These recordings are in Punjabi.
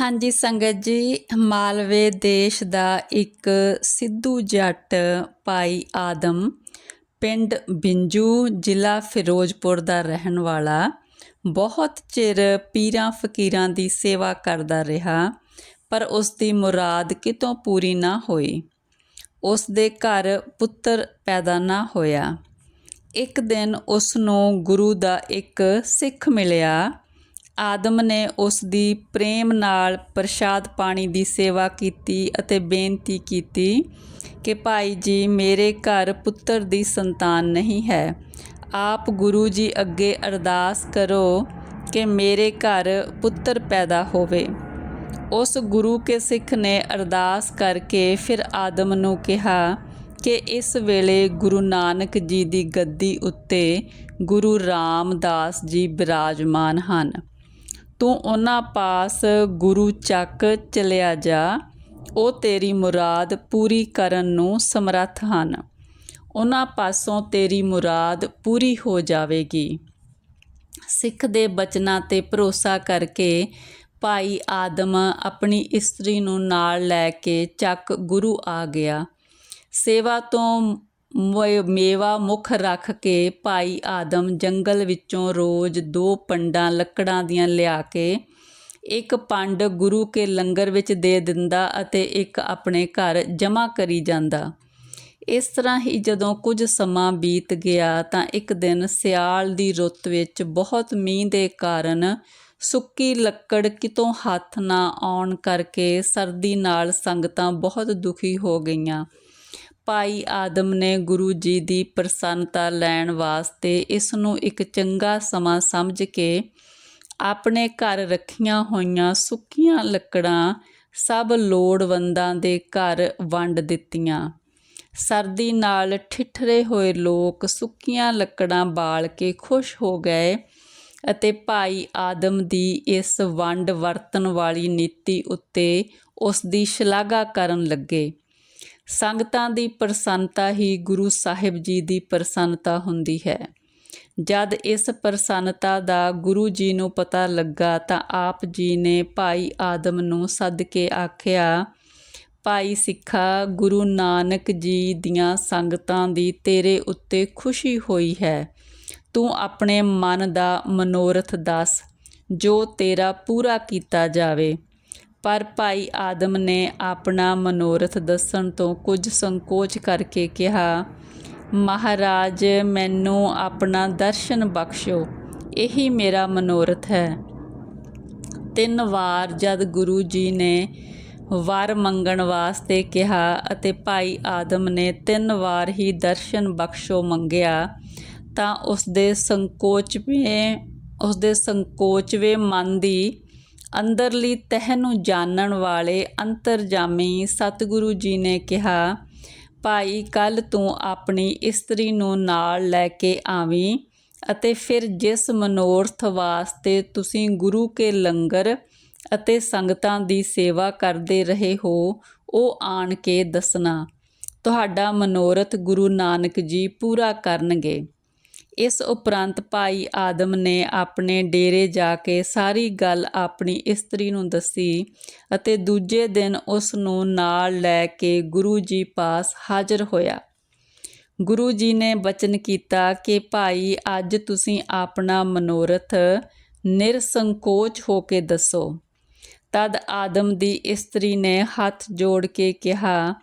ਹਾਂਜੀ, ਸੰਗਤ ਜੀ, ਮਾਲਵੇ ਦੇਸ਼ ਦਾ ਇੱਕ ਸਿੱਧੂ ਜੱਟ ਭਾਈ ਆਦਮ, ਪਿੰਡ ਬਿੰਜੂ, ਜ਼ਿਲ੍ਹਾ ਫਿਰੋਜ਼ਪੁਰ ਦਾ ਰਹਿਣ ਵਾਲਾ, ਬਹੁਤ ਚਿਰ ਪੀਰਾਂ ਫਕੀਰਾਂ ਦੀ ਸੇਵਾ ਕਰਦਾ ਰਿਹਾ, ਪਰ ਉਸ ਦੀ ਮੁਰਾਦ ਕਿਤੋਂ ਪੂਰੀ ਨਾ ਹੋਈ। ਉਸ ਦੇ ਘਰ ਪੁੱਤਰ ਪੈਦਾ ਨਾ ਹੋਇਆ। ਇੱਕ ਦਿਨ ਉਸ ਨੂੰ ਗੁਰੂ ਦਾ ਇੱਕ ਸਿੱਖ ਮਿਲਿਆ ਆਦਮ ਨੇ ਉਸ ਦੀ ਪ੍ਰੇਮ ਨਾਲ ਪ੍ਰਸ਼ਾਦ ਪਾਣੀ ਦੀ ਸੇਵਾ ਕੀਤੀ ਅਤੇ ਬੇਨਤੀ ਕੀਤੀ ਕਿ ਭਾਈ ਜੀ, ਮੇਰੇ ਘਰ ਪੁੱਤਰ ਦੀ ਸੰਤਾਨ ਨਹੀਂ ਹੈ। ਆਪ ਗੁਰੂ ਜੀ ਅੱਗੇ ਅਰਦਾਸ ਕਰੋ ਕਿ ਮੇਰੇ ਘਰ ਪੁੱਤਰ ਪੈਦਾ ਹੋਵੇ। ਉਸ ਗੁਰੂ ਕੇ ਸਿੱਖ ਨੇ ਅਰਦਾਸ ਕਰਕੇ ਫਿਰ ਆਦਮ ਨੂੰ ਕਿਹਾ ਕਿ ਇਸ ਵੇਲੇ ਗੁਰੂ ਨਾਨਕ ਜੀ ਦੀ ਗੱਦੀ ਉੱਤੇ ਗੁਰੂ ਰਾਮਦਾਸ ਜੀ ਬਿਰਾਜਮਾਨ ਹਨ। ਤੂੰ ਉਹਨਾਂ ਪਾਸ ਗੁਰੂ ਚੱਕ ਚਲਿਆ ਜਾ, ਉਹ ਤੇਰੀ ਮੁਰਾਦ ਪੂਰੀ ਕਰਨ ਨੂੰ ਸਮਰੱਥ ਹਨ। ਉਹਨਾਂ ਪਾਸੋਂ ਤੇਰੀ ਮੁਰਾਦ ਪੂਰੀ ਹੋ ਜਾਵੇਗੀ। ਸਿੱਖ ਦੇ ਬਚਨਾਂ ਤੇ ਭਰੋਸਾ ਕਰਕੇ ਭਾਈ ਆਦਮ ਆਪਣੀ ਇਸਤਰੀ ਨੂੰ ਨਾਲ ਲੈ ਕੇ ਚੱਕ ਗੁਰੂ ਆ ਗਿਆ। ਸੇਵਾ ਤੋਂ ਮੋਏ- ਮੇਵਾ ਮੁੱਖ ਰੱਖ ਕੇ ਭਾਈ ਆਦਮ ਜੰਗਲ ਵਿੱਚੋਂ ਰੋਜ਼ ਦੋ ਪੰਡਾਂ ਲੱਕੜਾਂ ਦੀਆਂ ਲਿਆ ਕੇ ਇੱਕ ਪੰਡ ਗੁਰੂ ਕੇ ਲੰਗਰ ਵਿੱਚ ਦੇ ਦਿੰਦਾ ਅਤੇ ਇੱਕ ਆਪਣੇ ਘਰ ਜਮ੍ਹਾਂ ਕਰੀ ਜਾਂਦਾ। ਇਸ ਤਰ੍ਹਾਂ ਹੀ ਜਦੋਂ ਕੁਝ ਸਮਾਂ ਬੀਤ ਗਿਆ ਤਾਂ ਇੱਕ ਦਿਨ ਸਿਆਲ ਦੀ ਰੁੱਤ ਵਿੱਚ ਬਹੁਤ ਮੀਂਹ ਦੇ ਕਾਰਨ ਸੁੱਕੀ ਲੱਕੜ ਕਿਤੋਂ ਹੱਥ ਨਾ ਆਉਣ ਕਰਕੇ ਸਰਦੀ ਨਾਲ ਸੰਗਤਾਂ ਬਹੁਤ ਦੁਖੀ ਹੋ ਗਈਆਂ। ਭਾਈ ਆਦਮ ਨੇ ਗੁਰੂ ਜੀ ਦੀ ਪ੍ਰਸੰਨਤਾ ਲੈਣ ਵਾਸਤੇ ਇਸ ਨੂੰ ਇੱਕ ਚੰਗਾ ਸਮਾਂ ਸਮਝ ਕੇ ਆਪਣੇ ਘਰ ਰੱਖੀਆਂ ਹੋਈਆਂ ਸੁੱਕੀਆਂ ਲੱਕੜਾਂ ਸਭ ਲੋੜਵੰਦਾਂ ਦੇ ਘਰ ਵੰਡ ਦਿੱਤੀਆਂ। ਸਰਦੀ ਨਾਲ ਠਿੱਠਰੇ ਹੋਏ ਲੋਕ ਸੁੱਕੀਆਂ ਲੱਕੜਾਂ ਬਾਲ ਕੇ ਖੁਸ਼ ਹੋ ਗਏ ਅਤੇ ਭਾਈ ਆਦਮ ਦੀ ਇਸ ਵੰਡ ਵਰਤਨ ਵਾਲੀ ਨੀਤੀ ਉੱਤੇ ਉਸ ਦੀ ਸ਼ਲਾਘਾ ਕਰਨ ਲੱਗੇ। ਸੰਗਤਾਂ ਦੀ ਪ੍ਰਸੰਨਤਾ ਹੀ ਗੁਰੂ ਸਾਹਿਬ ਜੀ ਦੀ ਪ੍ਰਸੰਨਤਾ ਹੁੰਦੀ ਹੈ। ਜਦ ਇਸ ਪ੍ਰਸੰਨਤਾ ਦਾ ਗੁਰੂ ਜੀ ਨੂੰ ਪਤਾ ਲੱਗਾ ਤਾਂ ਆਪ ਜੀ ਨੇ ਭਾਈ ਆਦਮ ਨੂੰ ਸੱਦ ਕੇ ਆਖਿਆ, ਭਾਈ ਸਿੱਖਾ, ਗੁਰੂ ਨਾਨਕ ਜੀ ਦੀਆਂ ਸੰਗਤਾਂ ਦੀ ਤੇਰੇ ਉੱਤੇ ਖੁਸ਼ੀ ਹੋਈ ਹੈ। ਤੂੰ ਆਪਣੇ ਮਨ ਦਾ ਮਨੋਰਥ ਦੱਸ, ਜੋ ਤੇਰਾ ਪੂਰਾ ਕੀਤਾ ਜਾਵੇ। ਪਰ ਭਾਈ ਆਦਮ ਨੇ ਆਪਣਾ ਮਨੋਰਥ ਦੱਸਣ ਤੋਂ ਕੁਝ ਸੰਕੋਚ ਕਰਕੇ ਕਿਹਾ, ਮਹਾਰਾਜ, ਮੈਨੂੰ ਆਪਣਾ ਦਰਸ਼ਨ ਬਖਸ਼ੋ ਇਹੀ ਮੇਰਾ ਮਨੋਰਥ ਹੈ। ਤਿੰਨ ਵਾਰ ਜਦ ਗੁਰੂ ਜੀ ਨੇ ਵਰ ਮੰਗਣ ਵਾਸਤੇ ਕਿਹਾ ਅਤੇ ਭਾਈ ਆਦਮ ਨੇ ਤਿੰਨ ਵਾਰ ਹੀ ਦਰਸ਼ਨ ਬਖਸ਼ੋ ਮੰਗਿਆ, ਤਾਂ ਉਸ ਦੇ ਸੰਕੋਚਵੇਂ ਉਸ ਦੇ ਸੰਕੋਚਵੇਂ ਮਨ ਦੀ ਅੰਦਰਲੀ ਤਹਿ ਨੂੰ ਜਾਣਨ ਵਾਲੇ ਅੰਤਰਜਾਮੀ ਸਤਿਗੁਰੂ ਜੀ ਨੇ ਕਿਹਾ, ਭਾਈ, ਕੱਲ ਤੂੰ ਆਪਣੀ ਇਸਤਰੀ ਨੂੰ ਨਾਲ ਲੈ ਕੇ ਆਵੀਂ ਅਤੇ ਫਿਰ ਜਿਸ ਮਨੋਰਥ ਵਾਸਤੇ ਤੁਸੀਂ ਗੁਰੂ ਕੇ ਲੰਗਰ ਅਤੇ ਸੰਗਤਾਂ ਦੀ ਸੇਵਾ ਕਰਦੇ ਰਹੇ ਹੋ, ਉਹ ਆਣ ਕੇ ਦੱਸਣਾ। ਤੁਹਾਡਾ ਮਨੋਰਥ ਗੁਰੂ ਨਾਨਕ ਜੀ ਪੂਰਾ ਕਰਨਗੇ। ਇਸ ਉਪਰੰਤ ਭਾਈ ਆਦਮ ਨੇ ਆਪਣੇ ਡੇਰੇ ਜਾ ਕੇ ਸਾਰੀ ਗੱਲ ਆਪਣੀ ਇਸਤਰੀ ਨੂੰ ਦੱਸੀ ਅਤੇ ਦੂਜੇ ਦਿਨ ਉਸ ਨੂੰ ਨਾਲ ਲੈ ਕੇ ਗੁਰੂ ਜੀ ਪਾਸ ਹਾਜ਼ਰ ਹੋਇਆ। ਗੁਰੂ ਜੀ ਨੇ ਬਚਨ ਕੀਤਾ ਕਿ, ਭਾਈ, ਅੱਜ ਤੁਸੀਂ ਆਪਣਾ ਮਨੋਰਥ ਨਿਰਸੰਕੋਚ ਹੋ ਕੇ ਦੱਸੋ। ਤਦ ਆਦਮ ਦੀ ਇਸਤਰੀ ਨੇ ਹੱਥ ਜੋੜ ਕੇ ਕਿਹਾ,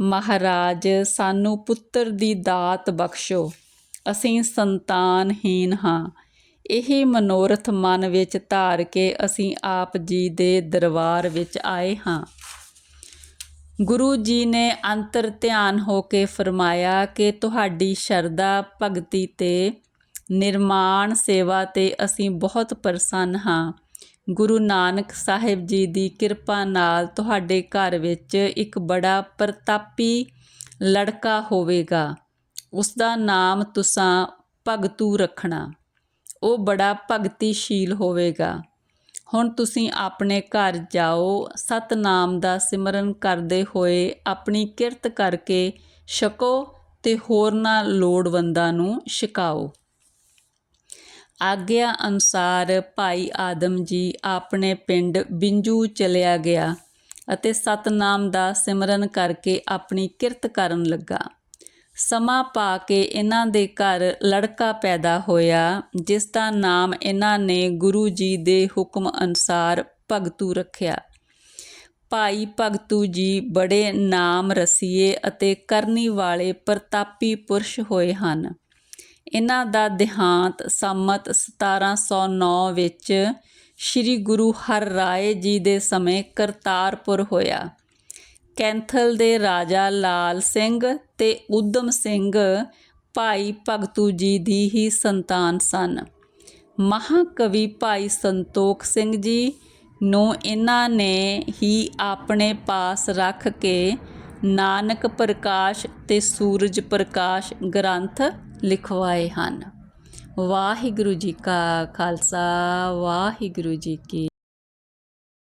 ਮਹਾਰਾਜ, ਸਾਨੂੰ ਪੁੱਤਰ ਦੀ ਦਾਤ ਬਖਸ਼ੋ। ਅਸੀਂ ਸੰਤਾਨਹੀਨ ਹਾਂ। ਇਹ ਮਨੋਰਥ ਮਨ ਵਿੱਚ ਧਾਰ ਕੇ ਅਸੀਂ ਆਪ ਜੀ ਦੇ ਦਰਬਾਰ ਵਿੱਚ ਆਏ ਹਾਂ। ਗੁਰੂ ਜੀ ਨੇ ਅੰਤਰ ਧਿਆਨ ਹੋ ਕੇ ਫਰਮਾਇਆ ਕਿ ਤੁਹਾਡੀ ਸ਼ਰਧਾ, ਭਗਤੀ ਤੇ ਨਿਰਮਾਣ ਸੇਵਾ ਤੇ ਅਸੀਂ ਬਹੁਤ ਪ੍ਰਸੰਨ ਹਾਂ। ਗੁਰੂ ਨਾਨਕ ਸਾਹਿਬ ਜੀ ਦੀ ਕਿਰਪਾ ਨਾਲ ਤੁਹਾਡੇ ਘਰ ਵਿੱਚ ਇੱਕ ਬੜਾ ਪ੍ਰਤਾਪੀ ਲੜਕਾ ਹੋਵੇਗਾ। ਉਸ ਦਾ ਨਾਮ ਤੁਸਾਂ ਭਗਤੂ ਰੱਖਣਾ। ਉਹ ਬੜਾ ਭਗਤੀਸ਼ੀਲ ਹੋਵੇਗਾ। ਹੁਣ ਤੁਸੀਂ ਆਪਣੇ ਘਰ ਜਾਓ, ਸਤਨਾਮ ਦਾ ਸਿਮਰਨ ਕਰਦੇ ਹੋਏ ਆਪਣੀ ਕਿਰਤ ਕਰਕੇ ਛਕੋ ਤੇ ਹੋਰਨਾਂ ਲੋੜਵੰਦਾਂ ਨੂੰ ਛਕਾਓ। ਆਗਿਆ ਅਨੁਸਾਰ ਭਾਈ ਆਦਮ ਜੀ ਆਪਣੇ ਪਿੰਡ ਬਿੰਜੂ ਚਲਿਆ ਗਿਆ ਅਤੇ ਸਤਨਾਮ ਦਾ ਸਿਮਰਨ ਕਰਕੇ ਆਪਣੀ ਕਿਰਤ ਕਰਨ ਲੱਗਾ। ਸਮਾਂ ਪਾ ਕੇ ਇਹਨਾਂ ਦੇ ਘਰ ਲੜਕਾ ਪੈਦਾ ਹੋਇਆ, ਜਿਸ ਦਾ ਨਾਮ ਇਹਨਾਂ ਨੇ ਗੁਰੂ ਜੀ ਦੇ ਹੁਕਮ ਅਨੁਸਾਰ ਭਗਤੂ ਰੱਖਿਆ। ਭਾਈ ਭਗਤੂ ਜੀ ਬੜੇ ਨਾਮ ਰਸੀਏ ਅਤੇ ਕਰਨੀ ਵਾਲੇ ਪ੍ਰਤਾਪੀ ਪੁਰਸ਼ ਹੋਏ ਹਨ। ਇਹਨਾਂ ਦਾ ਦੇਹਾਂਤ ਸੰਮਤ 1709 ਵਿੱਚ ਸ੍ਰੀ ਗੁਰੂ ਹਰ ਰਾਏ ਜੀ ਦੇ ਸਮੇਂ ਕਰਤਾਰਪੁਰ ਹੋਇਆ। ਕੈਂਥਲ ਦੇ ਰਾਜਾ ਲਾਲ ਸਿੰਘ ਤੇ ਉਦਮ ਸਿੰਘ ਭਾਈ ਭਗਤੂ ਜੀ ਦੀ ਹੀ ਸੰਤਾਨ ਸਨ। ਮਹਾਕਵੀ ਭਾਈ ਸੰਤੋਖ ਸਿੰਘ ਜੀ ਨੂੰ ਇਹਨਾਂ ਨੇ ਹੀ ਆਪਣੇ ਪਾਸ ਰੱਖ ਕੇ ਨਾਨਕ ਪ੍ਰਕਾਸ਼ ਤੇ ਸੂਰਜ ਪ੍ਰਕਾਸ਼ ਗ੍ਰੰਥ ਲਿਖਵਾਏ ਹਨ। ਵਾਹਿਗੁਰੂ ਜੀ ਕਾ ਖਾਲਸਾ, ਵਾਹਿਗੁਰੂ ਜੀ ਕੀ